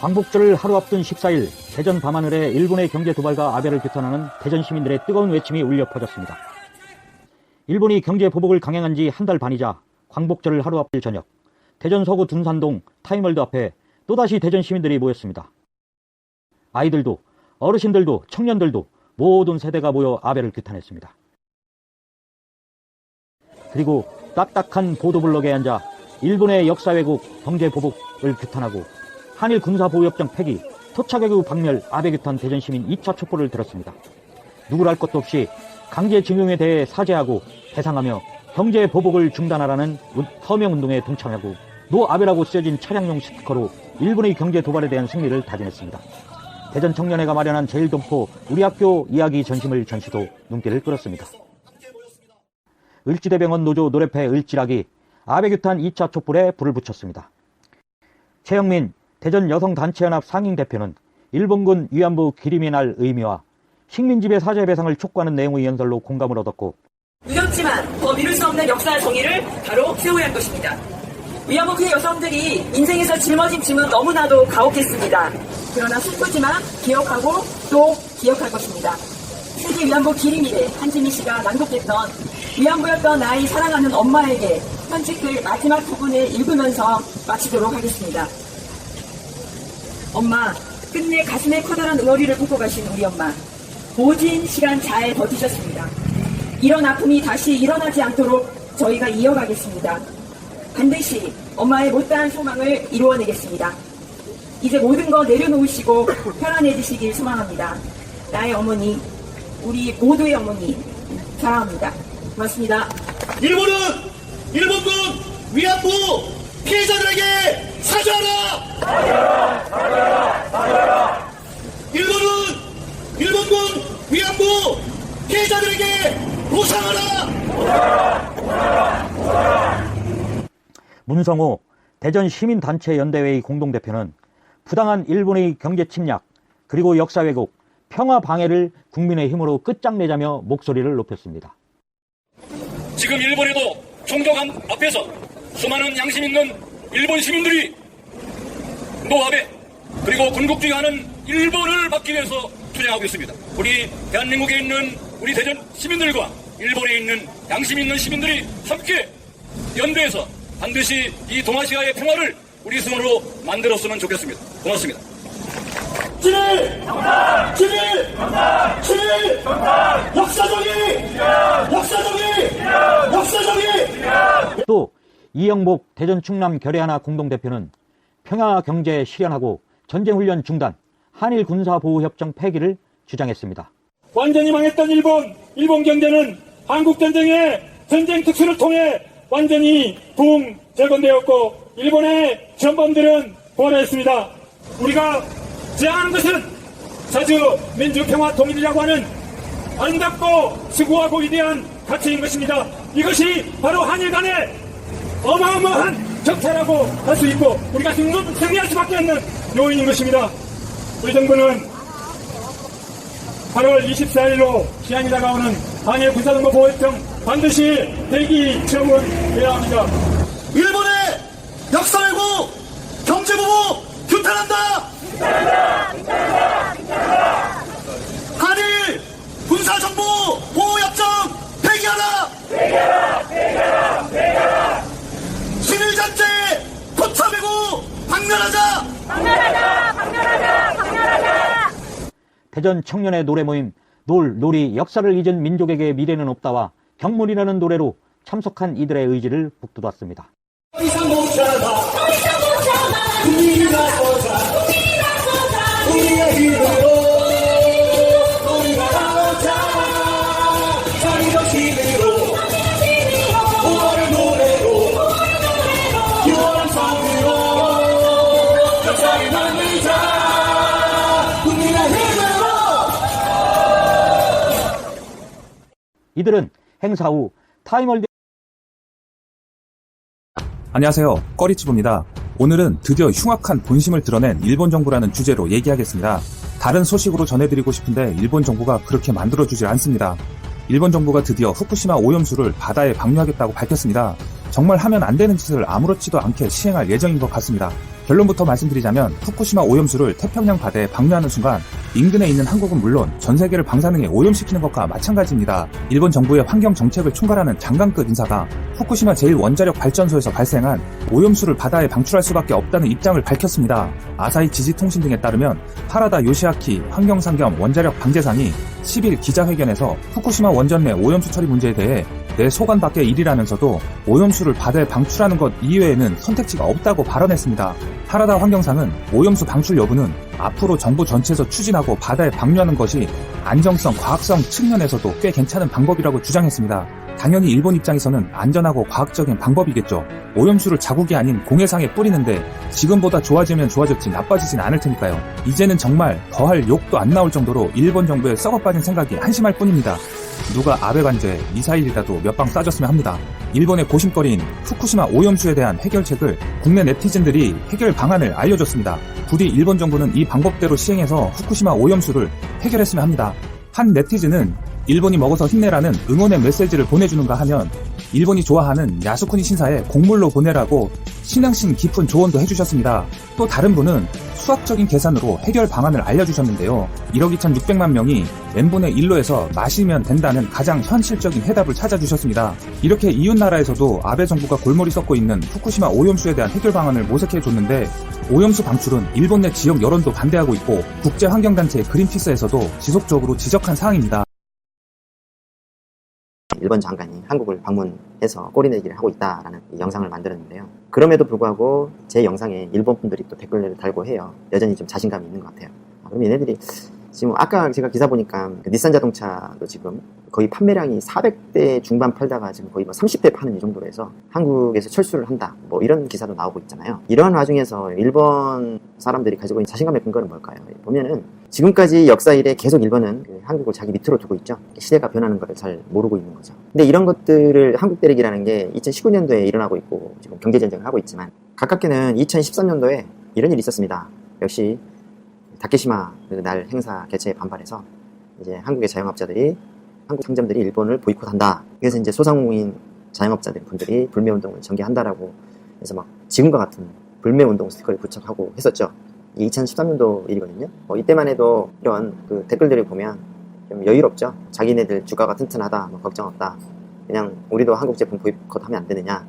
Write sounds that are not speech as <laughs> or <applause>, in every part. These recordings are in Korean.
광복절을 하루 앞둔 14일 대전 밤하늘에 일본의 경제 도발과 아베를 규탄하는 대전 시민들의 뜨거운 외침이 울려 퍼졌습니다. 일본이 경제 보복을 강행한 지 한 달 반이자 광복절을 하루 앞둘 저녁 대전 서구 둔산동 타이멀드 앞에 또다시 대전 시민들이 모였습니다. 아이들도 어르신들도 청년들도 모든 세대가 모여 아베를 규탄했습니다. 그리고 딱딱한 보도블록에 앉아 일본의 역사 왜곡, 경제 보복을 규탄하고 한일 군사보호협정 폐기, 토착외교 박멸, 아베 규탄 대전 시민 2차 촛불을 들었습니다. 누구랄 것도 없이 강제징용에 대해 사죄하고 배상하며 경제 보복을 중단하라는 운- 서명운동에 동참하고 노 아베라고 쓰여진 차량용 스티커로 일본의 경제 도발에 대한 승리를 다짐했습니다. 대전 청년회가 마련한 제일동포 우리 학교 이야기 전심을 전시도 눈길을 끌었습니다. 을지대병원 노조 노래패 을지락이 아베규탄 2차 촛불에 불을 붙였습니다. 최영민 대전 여성단체연합 상임대표는 일본군 위안부 기림의 날 의미와 식민지배 사죄 배상을 촉구하는 내용의 연설로 공감을 얻었고 무섭지만 더 미룰 수 없는 역사 정의를 바로 세워야 할 것입니다. 위안부 피해 여성들이 인생에서 짊어진 짐은 너무나도 가혹했습니다. 그러나 슬프지만 기억하고 또 기억할 것입니다. 세계 위안부 기림일에 한지미 씨가 낭독했던 위안부였던 나의 사랑하는 엄마에게 편집글 마지막 부분을 읽으면서 마치도록 하겠습니다. 엄마, 끝내 가슴에 커다란 응어리를 품고 가신 우리 엄마. 모진 시간 잘 버티셨습니다. 이런 아픔이 다시 일어나지 않도록 저희가 이어가겠습니다. 반드시 엄마의 못다한 소망을 이루어내겠습니다. 이제 모든 거 내려놓으시고 편안해지시길 소망합니다. 나의 어머니, 우리 모두의 어머니, 사랑합니다. 고맙습니다. 일본은 일본군 위안부 피해자들에게 사죄하라! 일본은 일본군 위안부 피해자들에게 보상하라! 문성호 대전 시민단체 연대회의 공동대표는 부당한 일본의 경제 침략 그리고 역사 왜곡, 평화 방해를 국민의 힘으로 끝장내자며 목소리를 높였습니다. 지금 일본에도 총독함 앞에서 수많은 양심 있는 일본 시민들이 노아베 그리고 군국주의하는 일본을 막기 위해서 투쟁하고 있습니다. 우리 대한민국에 있는 우리 대전 시민들과 일본에 있는 양심 있는 시민들이 함께 연대해서 반드시 이 동아시아의 평화를 우리 손으로 만들었으면 좋겠습니다. 고맙습니다. 진일! 진일! 진일! 역사적이! 역사적이! 역사적이! 또 이영복 대전 충남 결의하나 공동대표는 평화 경제 실현하고 전쟁훈련 중단, 한일 군사보호협정 폐기를 주장했습니다. 완전히 망했던 일본, 일본 경제는 한국전쟁의 전쟁 특수를 통해 완전히 붕 재건되었고, 일본의 전범들은 부활했습니다. 우리가 지향하는 것은 자주 민주평화 통일이라고 하는 아름답고 수고하고 위대한 가치인 것입니다. 이것이 바로 한일 간의 어마어마한 격차라고 할 수 있고, 우리가 승리- 승리할 수밖에 없는 요인인 것입니다. 우리 정부는 8월 24일로 시한이 다가오는 한일 군사정보 보호협정 반드시 대기 처분해야 합니다. 일본의 역사 왜곡 경제 보복 규탄한다! 한일 군사정보 보호협정 폐기하라! 신일잔재 포차 왜곡 박멸하자! 대전 청년의 노래 모임 놀, 놀이, 역사를 잊은 민족에게 미래는 없다와 경물이라는 노래로 참석한 이들의 의지를 북돋았습니다. 더 이상 못 참아 우리가 서자 우리의 힘으로 우리가 이들은 행사 후 타임월드 안녕하세요. 꺼리치부입니다. 오늘은 드디어 흉악한 본심을 드러낸 일본 정부라는 주제로 얘기하겠습니다. 다른 소식으로 전해드리고 싶은데 일본 정부가 그렇게 만들어주질 않습니다. 일본 정부가 드디어 후쿠시마 오염수를 바다에 방류하겠다고 밝혔습니다. 정말 하면 안 되는 짓을 아무렇지도 않게 시행할 예정인 것 같습니다. 결론부터 말씀드리자면 후쿠시마 오염수를 태평양 바다에 방류하는 순간 인근에 있는 한국은 물론 전 세계를 방사능에 오염시키는 것과 마찬가지입니다. 일본 정부의 환경 정책을 총괄하는 장관급 인사가 후쿠시마 제1원자력 발전소에서 발생한 오염수를 바다에 방출할 수밖에 없다는 입장을 밝혔습니다. 아사히 지지통신 등에 따르면 파라다 요시아키 환경상 겸 원자력 방재상이 10일 기자회견에서 후쿠시마 원전 내 오염수 처리 문제에 대해 내 소관 밖의 일이라면서도 오염수를 바다에 방출하는 것 이외에는 선택지가 없다고 발언했습니다. 파라다 환경상은 오염수 방출 여부는 앞으로 정부 전체에서 추진하고 바다에 방류하는 것이 안정성, 과학성 측면에서도 꽤 괜찮은 방법이라고 주장했습니다. 당연히 일본 입장에서는 안전하고 과학적인 방법이겠죠. 오염수를 자국이 아닌 공해상에 뿌리는데 지금보다 좋아지면 좋아졌지 나빠지진 않을 테니까요. 이제는 정말 더할 욕도 안 나올 정도로 일본 정부의 썩어빠진 생각이 한심할 뿐입니다. 누가 아베 관저에 미사일이라도 몇 방 쏴줬으면 합니다. 일본의 고심거리인 후쿠시마 오염수에 대한 해결책을 국내 네티즌들이 해결 방안을 알려줬습니다. 부디 일본 정부는 이 방법대로 시행해서 후쿠시마 오염수를 해결했으면 합니다. 한 네티즌은 일본이 먹어서 힘내라는 응원의 메시지를 보내주는가 하면 일본이 좋아하는 야스쿠니 신사에 곡물로 보내라고 신앙심 깊은 조언도 해주셨습니다. 또 다른 분은 수학적인 계산으로 해결 방안을 알려주셨는데요. 1억 2,600만 명이 n분의 1로에서 마시면 된다는 가장 현실적인 해답을 찾아주셨습니다. 이렇게 이웃나라에서도 아베 정부가 골머리 썩고 있는 후쿠시마 오염수에 대한 해결 방안을 모색해줬는데 오염수 방출은 일본 내 지역 여론도 반대하고 있고 국제환경단체 그린피스에서도 지속적으로 지적한 사항입니다. 일본 장관이 한국을 방문해서 꼬리내기를 하고 있다라는 이 영상을 만들었는데요. 그럼에도 불구하고 제 영상에 일본 분들이 또 댓글을 달고 해요. 여전히 좀 자신감이 있는 것 같아요. 아, 그럼 얘네들이 지금 아까 제가 기사 보니까 그 닛산 자동차도 지금 거의 판매량이 400대 중반 팔다가 지금 거의 뭐 30대 파는 이 정도로 해서 한국에서 철수를 한다. 뭐 이런 기사도 나오고 있잖아요. 이러한 와중에서 일본 사람들이 가지고 있는 자신감의 근거는 뭘까요? 보면은 지금까지 역사 이래 계속 일본은 그 한국을 자기 밑으로 두고 있죠. 시대가 변하는 것을 잘 모르고 있는 거죠. 근데 이런 것들을 한국 대륙이라는 게 2019년도에 일어나고 있고 지금 경제전쟁을 하고 있지만 가깝게는 2013년도에 이런 일이 있었습니다. 역시 다케시마 그날 행사 개최에 반발해서 이제 한국의 자영업자들이 한국 상점들이 일본을 보이콧한다. 그래서 이제 소상공인 자영업자들 분들이 불매 운동을 전개한다라고 해서 막 지금과 같은 불매 운동 스티커를 부착하고 했었죠. 2013년도 일이거든요. 뭐 이때만 해도 이런 그 댓글들을 보면 좀 여유롭죠. 자기네들 주가가 튼튼하다, 뭐 걱정 없다. 그냥 우리도 한국 제품 보이콧하면 안 되느냐.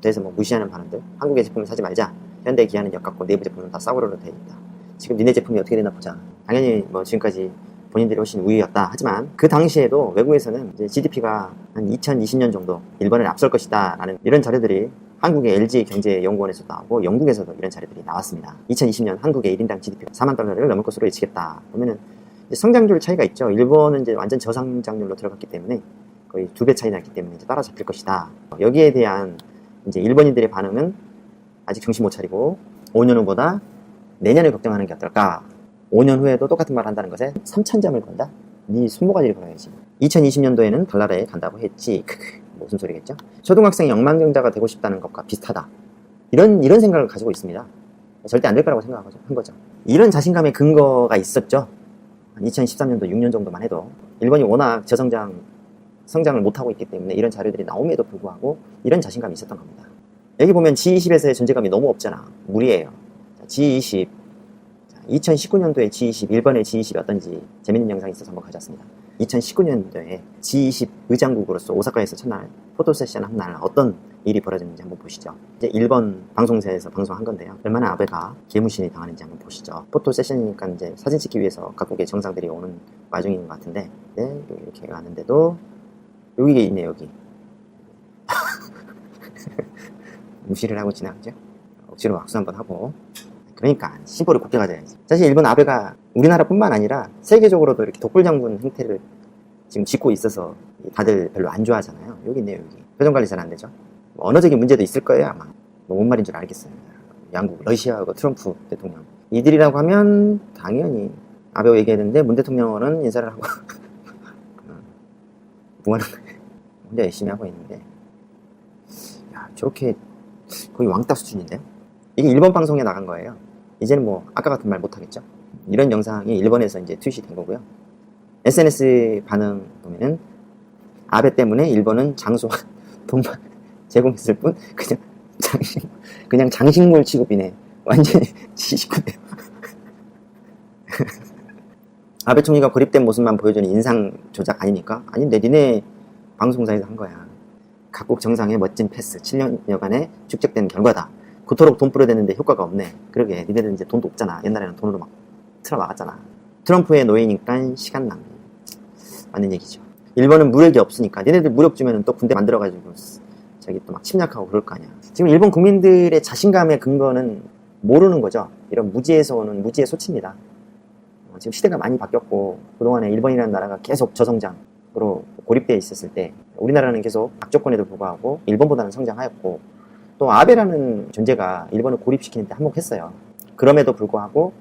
그래서 뭐 무시하는 반응들. 한국의 제품을 사지 말자. 현대 기아는 역같고 내부 제품은 다 싸구려로 되어 있다. 지금 니네 제품이 어떻게 되나 보자. 당연히 뭐 지금까지 본인들이 훨씬 우위였다. 하지만 그 당시에도 외국에서는 이제 GDP가 한 2020년 정도 일본을 앞설 것이다 라는 이런 자료들이 한국의 LG 경제연구원에서도 나오고 영국에서도 이런 자료들이 나왔습니다. 2020년 한국의 1인당 GDP가 4만 달러를 넘을 것으로 예측했다. 이제 성장률 차이가 있죠. 일본은 이제 완전 저성장률로 들어갔기 때문에 거의 두 배 차이 났기 때문에 이제 따라잡힐 것이다. 여기에 대한 이제 일본인들의 반응은 아직 정신 못 차리고 5년 후보다 내년을 걱정하는 게 어떨까? 5년 후에도 똑같은 말 한다는 것에 3천점을 건다? 네 손모가지를 걸어야지. 2020년도에는 달나라에 간다고 했지. 크크. 무슨 소리겠죠? 초등학생이 억만장자가 되고 싶다는 것과 비슷하다. 이런, 이런 생각을 가지고 있습니다. 절대 안 될 거라고 생각한 거죠. 이런 자신감의 근거가 있었죠. 2013년도 6년 정도만 해도 일본이 워낙 저성장, 성장을 못하고 있기 때문에 이런 자료들이 나옴에도 불구하고 이런 자신감이 있었던 겁니다. 여기 보면 G20에서의 존재감이 너무 없잖아. 무리예요. G20, 2019년도에 G20, 일본의 G20이 어떤지 재밌는 영상이 있어서 한번 가져왔습니다. 2019년도에 G20 의장국으로서 오사카에서 첫날 포토 세션 한 날 어떤 일이 벌어졌는지 한번 보시죠. 이제 일본 방송사에서 방송한 건데요. 얼마나 아베가 개무신이 당하는지 한번 보시죠. 포토 세션이니까 이제 사진 찍기 위해서 각국의 정상들이 오는 와중인 것 같은데, 네, 이렇게 왔는데도 여기 있네 여기. <laughs> 무시를 하고 지나가죠. 억지로 악수 한번 하고. 그러니까 심보를 곱게 가져야지. 사실 일본 아베가 우리나라뿐만 아니라 세계적으로도 이렇게 독불 장군 행태를 지금 짓고 있어서 다들 별로 안 좋아하잖아요. 여기 있네요, 여기. 표정 관리 잘 안 되죠? 뭐 언어적인 문제도 있을 거예요, 아마. 뭐 뭔 말인 줄 알겠어요. 양국, 러시아하고 트럼프 대통령. 이들이라고 하면 당연히 아베가 얘기했는데 문 대통령은 인사를 하고 <laughs> 거예요? 혼자 열심히 하고 있는데 야, 저렇게 거의 왕따 수준인데요? 이게 일본 방송에 나간 거예요. 이제는 뭐 아까 같은 말 못하겠죠. 이런 영상이 일본에서 이제 트윗이 된 거고요. SNS 반응 보면은 아베 때문에 일본은 장소와 <laughs> 돈만 제공했을 뿐 그냥 장식 그냥 장식물 취급이네. 완전히 <laughs> 지식구네요. <laughs> 아베 총리가 고립된 모습만 보여주는 인상 조작 아닙니까? 아닌데 니네 방송사에서 한 거야. 각국 정상의 멋진 패스 7년여간의 축적된 결과다. 그토록 돈 뿌려대는데 효과가 없네. 그러게 니네들은 이제 돈도 없잖아. 옛날에는 돈으로 막 틀어막았잖아. 트럼프의 노예니까 시간 낭비. 맞는 얘기죠. 일본은 무력이 없으니까 니네들 무력 주면은 또 군대 만들어가지고 저기 또 막 침략하고 그럴 거 아니야. 지금 일본 국민들의 자신감의 근거는 모르는 거죠. 이런 무지에서 오는 무지의 소치입니다. 어, 지금 시대가 많이 바뀌었고 그동안에 일본이라는 나라가 계속 저성장으로 고립되어 있었을 때 우리나라는 계속 악조건에도 불구하고 일본보다는 성장하였고 또 아베라는 존재가 일본을 고립시키는데 한몫했어요. 그럼에도 불구하고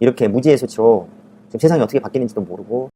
이렇게 무지의 소치로 지금 세상이 어떻게 바뀌는지도 모르고